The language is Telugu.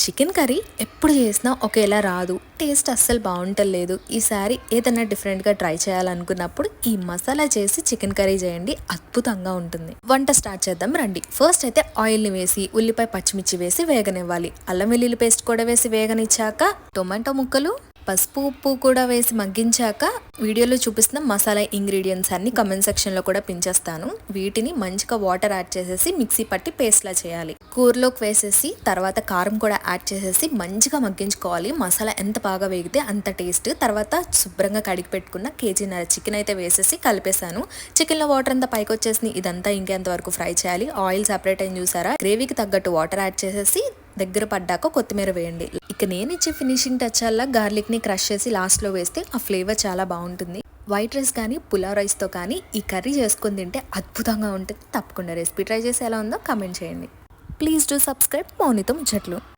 చికెన్ కర్రీ ఎప్పుడు చేసినా ఒకేలా రాదు. టేస్ట్ అస్సలు బాగుంటలేదు. ఈసారి ఏదైనా డిఫరెంట్గా ట్రై చేయాలనుకున్నప్పుడు ఈ మసాలా చేసి చికెన్ కర్రీ చేయండి. అద్భుతంగా ఉంటుంది. వంట స్టార్ట్ చేద్దాం రండి. ఫస్ట్ అయితే ఆయిల్ని వేసి ఉల్లిపాయ పచ్చిమిర్చి వేసి వేగనివ్వాలి. అల్లం వెల్లుల్లి పేస్ట్ కూడా వేసి వేగనిచ్చాక టొమాటో ముక్కలు పసుపు ఉప్పు కూడా వేసి మగ్గించాక వీడియోలో చూపిస్తున్న మసాలా ఇంగ్రీడియంట్స్ అన్ని కమెంట్ సెక్షన్లో కూడా పించేస్తాను. వీటిని మంచిగా వాటర్ యాడ్ చేసేసి మిక్సీ పట్టి పేస్ట్లా చేయాలి. కూరలోకి వేసేసి తర్వాత కారం కూడా యాడ్ చేసేసి మంచిగా మగ్గించుకోవాలి. మసాలా ఎంత బాగా వేగితే అంత టేస్ట్ తర్వాత శుభ్రంగా కడిగి పెట్టుకున్న కేజీన్నర చికెన్ అయితే వేసేసి కలిపేశాను. చికెన్లో వాటర్ అంతా పైకి వచ్చేసి ఇదంతా ఇంకెంత వరకు ఫ్రై చేయాలి? ఆయిల్ సెపరేట్ అయిన చూసారా? గ్రేవీకి తగ్గట్టు వాటర్ యాడ్ చేసేసి దగ్గర పడ్డాక కొత్తిమీర వేయండి. ఇక నేను ఇచ్చే ఫినిషింగ్ టచ్ అలా గార్లిక్ని క్రష్ చేసి లాస్ట్లో వేస్తే ఆ ఫ్లేవర్ చాలా బాగుంటుంది. వైట్ రైస్ కానీ పులావ్ రైస్తో కానీ ఈ కర్రీ చేసుకొని తింటే అద్భుతంగా ఉంటుంది. తప్పకుండా రెసిపీ ట్రై చేసి ఎలా ఉందో కమెంట్ చేయండి. ప్లీజ్ డూ సబ్స్క్రైబ్ మౌనితో ముచ్చట్లు.